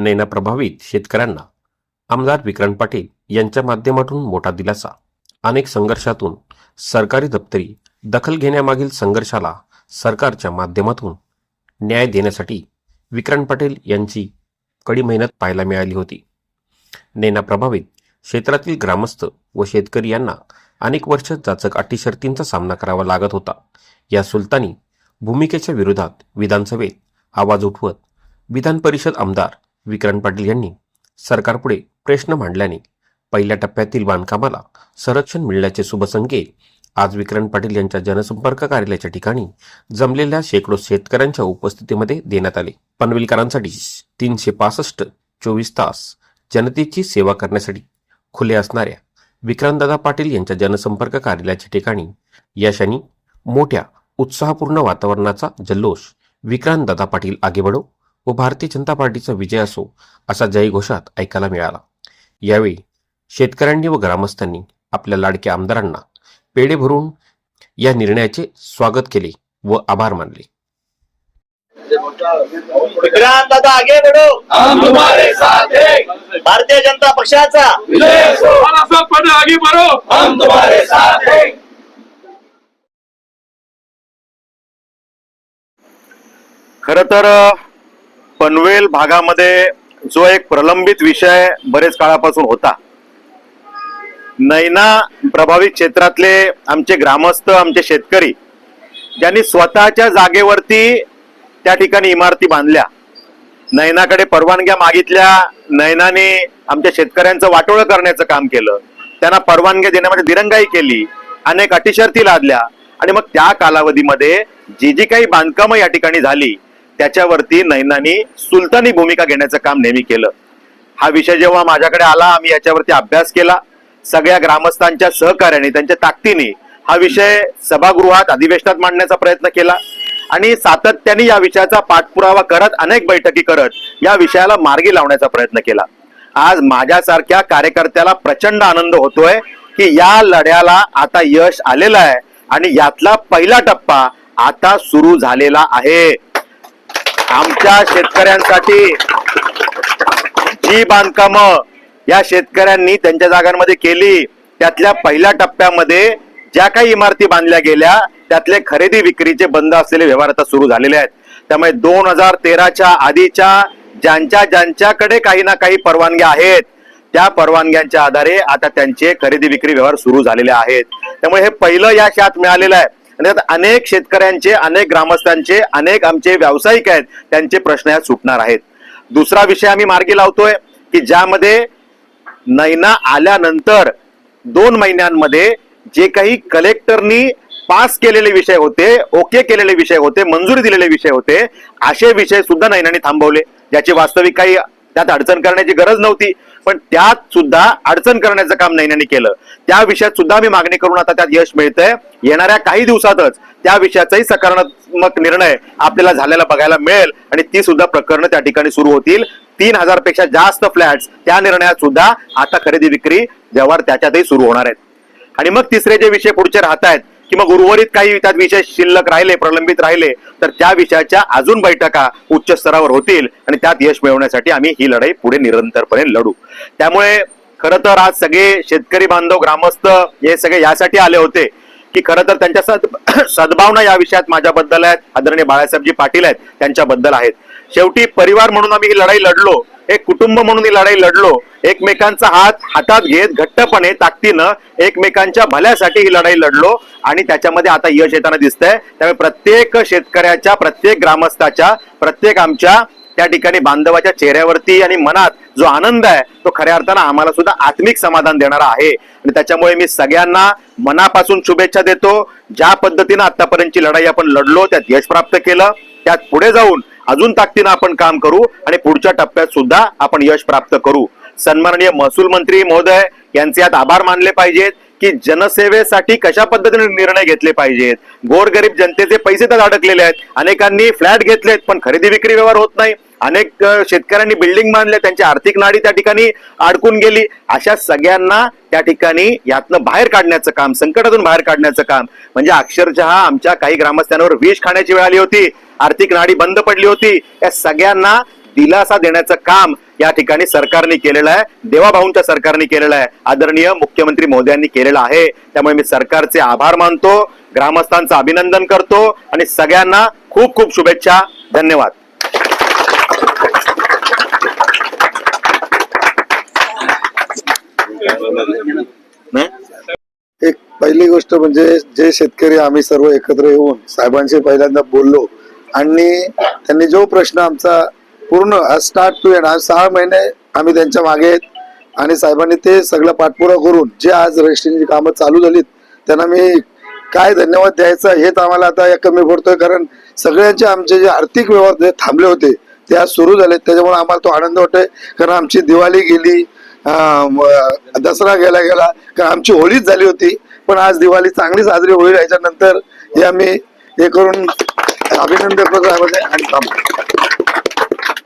नैना प्रभावित शेतकऱ्यांना. आमदार विक्रांत पाटील यांच्या माध्यमातून मोठा दिलासा. अनेक संघर्षातून सरकारी दप्तरी दखल घेण्यामागील संघर्षाला सरकारच्या माध्यमातून न्याय देण्यासाठी विक्रांत पाटील यांची कडी मेहनत पाहायला मिळाली होती. नैना प्रभावित क्षेत्रातील ग्रामस्थ व शेतकरी यांना अनेक वर्ष जाचक अटी शर्तींचा सामना करावा लागत होता. या सुलतानी भूमिकेच्या विरोधात विधानसभेत आवाज उठवत विधान परिषद आमदार विक्रांत पाटील यांनी सरकारपुढे प्रश्न मांडल्याने पहिल्या टप्प्यातील बांधकामाला संरक्षण मिळण्याचे शुभसंकेत आज विक्रांत पाटील यांच्या जनसंपर्क कार्यालयाच्या ठिकाणी जमलेल्या शेकडो शेतकऱ्यांच्या उपस्थितीमध्ये देण्यात आले. पनवेलकरांसाठी तीनशे पासष्ट चोवीस तास जनतेची सेवा करण्यासाठी खुले असणाऱ्या विक्रांतदादा पाटील यांच्या जनसंपर्क कार्यालयाच्या ठिकाणी यशानी मोठ्या उत्साहपूर्ण वातावरणाचा जल्लोष विक्रांतदादा पाटील आगे बढो व भारतीय जनता पार्टीचा विजय असो असा जयघोषात ऐकायला मिळाला. यावेळी शेतकऱ्यांनी व ग्रामस्थांनी आपल्या लाडक्या आमदारांना पेढे भरून या निर्णयाचे स्वागत केले व आभार मानले. विक्रांत दादा आगे बढ़ो. हम तुम्हारे साथ हैं. भारतीय जनता पक्षाचा. आगे बढ़ो हम तुम्हारे साथ हैं. खर तर पनवेल भागामध्ये जो एक प्रलंबित विषय बरेच काळापासून होता. नैना प्रभावित क्षेत्रातले आमचे ग्रामस्थ आमचे शेतकरी ज्यांनी स्वतःच्या जागेवरती त्या ठिकाणी इमारती बांधल्या. नैनाकडे परवानग्या मागितल्या नैनाने आमच्या शेतकऱ्यांचं वाटोळं करण्याचं काम केलं. त्यांना परवानग्या देण्यामध्ये दिरंगाई केली अनेक अटीशर्ती लादल्या आणि मग त्या कालावधीमध्ये जी जी काही बांधकामं या ठिकाणी झाली त्याच्यावरती नैनानी सुलतानी भूमिका घेण्याचं काम नेहमी केलं. हा विषय जेव्हा माझ्याकडे आला आम्ही याच्यावरती अभ्यास केला. सगळ्या ग्रामस्थांच्या सहकार्याने त्यांच्या ताकदीने हा विषय सभागृहात अधिवेशनात मांडण्याचा प्रयत्न केला. आणि सातत्याने या विषयाचा पाठपुरावा करत अनेक बैठकी करत या विषयाला मार्गी लावण्याचा प्रयत्न केला. आज माझ्यासारख्या कार्यकर्त्याला प्रचंड आनंद होतोय की या लढ्याला आता यश आलेलं आहे आणि यातला पहिला टप्पा आता सुरू झालेला आहे. आमच्या शेतकऱ्यांसाठी जी बांधकाम या शेतकऱ्यांनी त्यांच्या जागांमध्ये केली त्यातल्या पहिल्या टप्प्यामध्ये ज्या काही इमारती बांधल्या गेल्या त्यातले खरेदी विक्रीचे बंद असलेले व्यवहार आता सुरू झालेले आहेत. त्यामुळे दोन हजार तेराच्या आधीच्या ज्यांच्या ज्यांच्याकडे काही ना काही परवानग्या आहेत त्या परवानग्यांच्या आधारे आता त्यांचे खरेदी विक्री व्यवहार सुरू झालेले आहेत. त्यामुळे हे पहिलं या शात मिळालेलं आहे. आणि त्यात अनेक शेतकऱ्यांचे अनेक ग्रामस्थांचे अनेक आमचे व्यावसायिक आहेत त्यांचे प्रश्न यात सुटणार आहेत. दुसरा विषय आम्ही मार्गी लावतोय की ज्यामध्ये नैना आल्यानंतर दोन महिन्यांमध्ये जे काही कलेक्टरनी पास केलेले विषय होते ओके केलेले विषय होते मंजुरी दिलेले विषय होते असे विषय सुद्धा नैनाने थांबवले. ज्याची वास्तविक काही त्यात अडचण करण्याची गरज नव्हती. पण त्यात सुद्धा अडचण करण्याचं काम नैन्याने केलं. त्या विषयात सुद्धा मी मागणी करून आता त्यात यश मिळतंय. येणाऱ्या काही दिवसातच त्या विषयाचाही सकारात्मक निर्णय आपल्याला झालेला बघायला मिळेल आणि ती सुद्धा प्रकरणं त्या ठिकाणी सुरू होतील. तीन हजारपेक्षा जास्त फ्लॅट्स त्या निर्णयात सुद्धा आता खरेदी विक्री व्यवहार त्याच्यातही सुरू होणार आहेत. आणि मग तिसरे जे विषय पुढचे राहत आहेत की मग उर्वरित काही त्यात विषय शिल्लक राहिले प्रलंबित राहिले तर त्या विषयाच्या अजून बैठका उच्च स्तरावर होतील आणि त्यात यश मिळवण्यासाठी आम्ही ही लढाई पुढे निरंतरपणे लढू. त्यामुळे खरं तर आज सगळे शेतकरी बांधव ग्रामस्थ हे सगळे यासाठी आले होते की खरं तर त्यांच्या सद सद्भावना या विषयात माझ्याबद्दल आहेत. आदरणीय बाळासाहेबजी पाटील आहेत त्यांच्याबद्दल आहेत. शेवटी परिवार म्हणून आम्ही ही लढाई लढलो एक कुटुंब म्हणून ही लढाई लढलो एकमेकांचा हात हातात घेत घट्टपणे ताकदीनं एकमेकांच्या भल्यासाठी ही लढाई लढलो. आणि त्याच्यामध्ये आता यश येताना दिसतंय. त्यामुळे प्रत्येक शेतकऱ्याच्या प्रत्येक ग्रामस्थाच्या प्रत्येक आमच्या त्या ठिकाणी बांधवाच्या चेहऱ्यावरती आणि मनात जो आनंद आहे तो खऱ्या अर्थानं आम्हाला सुद्धा आत्मिक समाधान देणारा आहे. आणि त्याच्यामुळे मी सगळ्यांना मनापासून शुभेच्छा देतो. ज्या पद्धतीनं आतापर्यंतची लढाई आपण लढलो त्यात यश प्राप्त केलं त्यात पुढे जाऊन अजून ताकदीनं आपण काम करू आणि पुढच्या टप्प्यात सुद्धा आपण यश प्राप्त करू. सन्माननीय महसूल मंत्री महोदय यांचे यात आभार मानले पाहिजेत. की जनसेवेसाठी कशा पद्धतीने निर्णय घेतले पाहिजेत? गोरगरीब जनतेचे पैसे त्यात अडकलेले आहेत. अनेकांनी फ्लॅट घेतलेत पण खरेदी विक्री व्यवहार होत नाही. अनेक शेतकऱ्यांनी बिल्डिंग बांधले त्यांची आर्थिक नाडी त्या ठिकाणी अडकून गेली. अशा सगळ्यांना त्या ठिकाणी यातनं बाहेर काढण्याचं काम संकटातून बाहेर काढण्याचं काम. म्हणजे अक्षरशः आमच्या काही ग्रामस्थांवर विष खाण्याची वेळ आली होती आर्थिक नाडी बंद पडली होती. या सगळ्यांना दिलासा देण्याचं काम या ठिकाणी सरकारने केलेलं आहे. देवाभाऊंच्या सरकारने केलेलं आहे. आदरणीय मुख्यमंत्री मोदयांनी केलेलं आहे. त्यामुळे मी सरकारचे आभार मानतो ग्रामस्थांचं अभिनंदन करतो आणि सगळ्यांना खूप खूप शुभेच्छा. धन्यवाद. नाही? एक पहिली गोष्ट म्हणजे जे शेतकरी आम्ही सर्व एकत्र येऊन साहेबांशी पहिल्यांदा बोललो आणि त्यांनी जो प्रश्न आमचा पूर्ण स्टार्ट टू एंड आज सहा महिने आम्ही त्यांच्या मागे आहेत. आणि साहेबांनी ते सगळं पाठपुरावा करून जे आज रजिस्ट्रेशनची कामं चालू झालीत त्यांना मी काय धन्यवाद द्यायचा हेच आम्हाला आता कमी पडतोय. कारण सगळ्यांचे आमचे जे आर्थिक व्यवहार जे थांबले होते ते आज सुरू झाले त्याच्यामुळे आम्हाला तो आनंद वाटतोय. कारण आमची दिवाळी गेली दसरा गेला गेला कारण आमची होळीच झाली होती. पण आज दिवाळी चांगली साजरी होईल. याच्यानंतर हे आम्ही हे करून अभिनंदन करतो आणि थांबतो.